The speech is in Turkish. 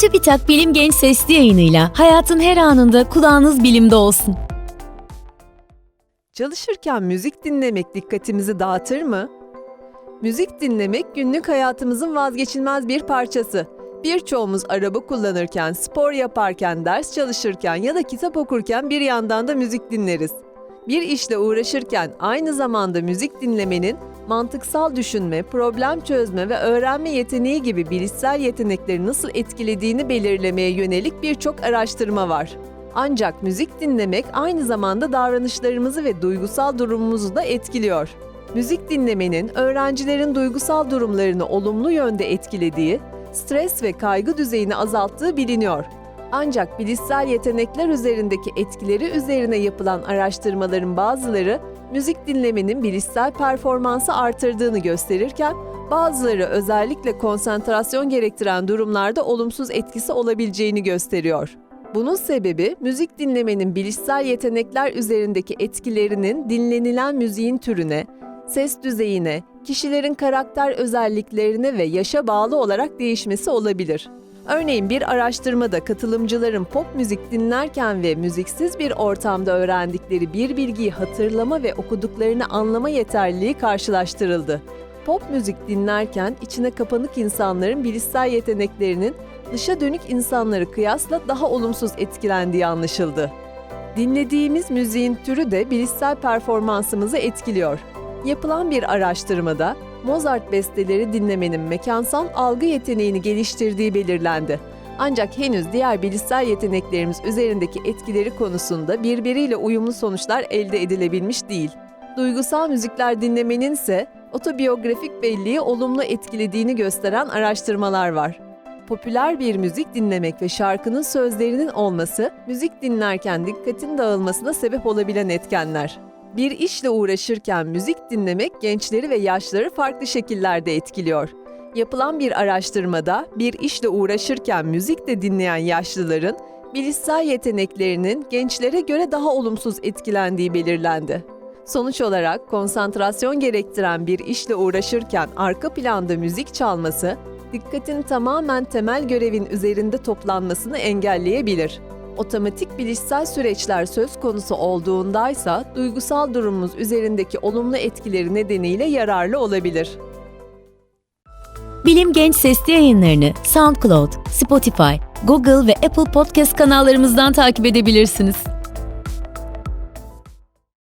TÜBİTAK Bilim Genç Sesli yayınıyla hayatın her anında kulağınız bilimde olsun. Çalışırken müzik dinlemek dikkatimizi dağıtır mı? Müzik dinlemek günlük hayatımızın vazgeçilmez bir parçası. Birçoğumuz araba kullanırken, spor yaparken, ders çalışırken ya da kitap okurken bir yandan da müzik dinleriz. Bir işle uğraşırken aynı zamanda müzik dinlemenin mantıksal düşünme, problem çözme ve öğrenme yeteneği gibi bilişsel yetenekleri nasıl etkilediğini belirlemeye yönelik birçok araştırma var. Ancak müzik dinlemek aynı zamanda davranışlarımızı ve duygusal durumumuzu da etkiliyor. Müzik dinlemenin öğrencilerin duygusal durumlarını olumlu yönde etkilediği, stres ve kaygı düzeyini azalttığı biliniyor. Ancak bilişsel yetenekler üzerindeki etkileri üzerine yapılan araştırmaların bazıları müzik dinlemenin bilişsel performansı artırdığını gösterirken, bazıları özellikle konsantrasyon gerektiren durumlarda olumsuz etkisi olabileceğini gösteriyor. Bunun sebebi müzik dinlemenin bilişsel yetenekler üzerindeki etkilerinin dinlenilen müziğin türüne, ses düzeyine, kişilerin karakter özelliklerine ve yaşa bağlı olarak değişmesi olabilir. Örneğin bir araştırmada katılımcıların pop müzik dinlerken ve müziksiz bir ortamda öğrendikleri bir bilgiyi hatırlama ve okuduklarını anlama yeterliliği karşılaştırıldı. Pop müzik dinlerken içine kapanık insanların bilişsel yeteneklerinin dışa dönük insanları kıyasla daha olumsuz etkilendiği anlaşıldı. Dinlediğimiz müziğin türü de bilişsel performansımızı etkiliyor. Yapılan bir araştırmada Mozart besteleri dinlemenin mekansal algı yeteneğini geliştirdiği belirlendi. Ancak henüz diğer bilişsel yeteneklerimiz üzerindeki etkileri konusunda birbiriyle uyumlu sonuçlar elde edilebilmiş değil. Duygusal müzikler dinlemenin ise otobiyografik belleği olumlu etkilediğini gösteren araştırmalar var. Popüler bir müzik dinlemek ve şarkının sözlerinin olması, müzik dinlerken dikkatin dağılmasına sebep olabilen etkenler. Bir işle uğraşırken müzik dinlemek gençleri ve yaşları farklı şekillerde etkiliyor. Yapılan bir araştırmada bir işle uğraşırken müzik de dinleyen yaşlıların bilişsel yeteneklerinin gençlere göre daha olumsuz etkilendiği belirlendi. Sonuç olarak konsantrasyon gerektiren bir işle uğraşırken arka planda müzik çalması, dikkatin tamamen temel görevin üzerinde toplanmasını engelleyebilir. Otomatik bilişsel süreçler söz konusu olduğundaysa duygusal durumumuz üzerindeki olumlu etkileri nedeniyle yararlı olabilir. Bilim Genç Sesli yayınlarını SoundCloud, Spotify, Google ve Apple Podcast kanallarımızdan takip edebilirsiniz.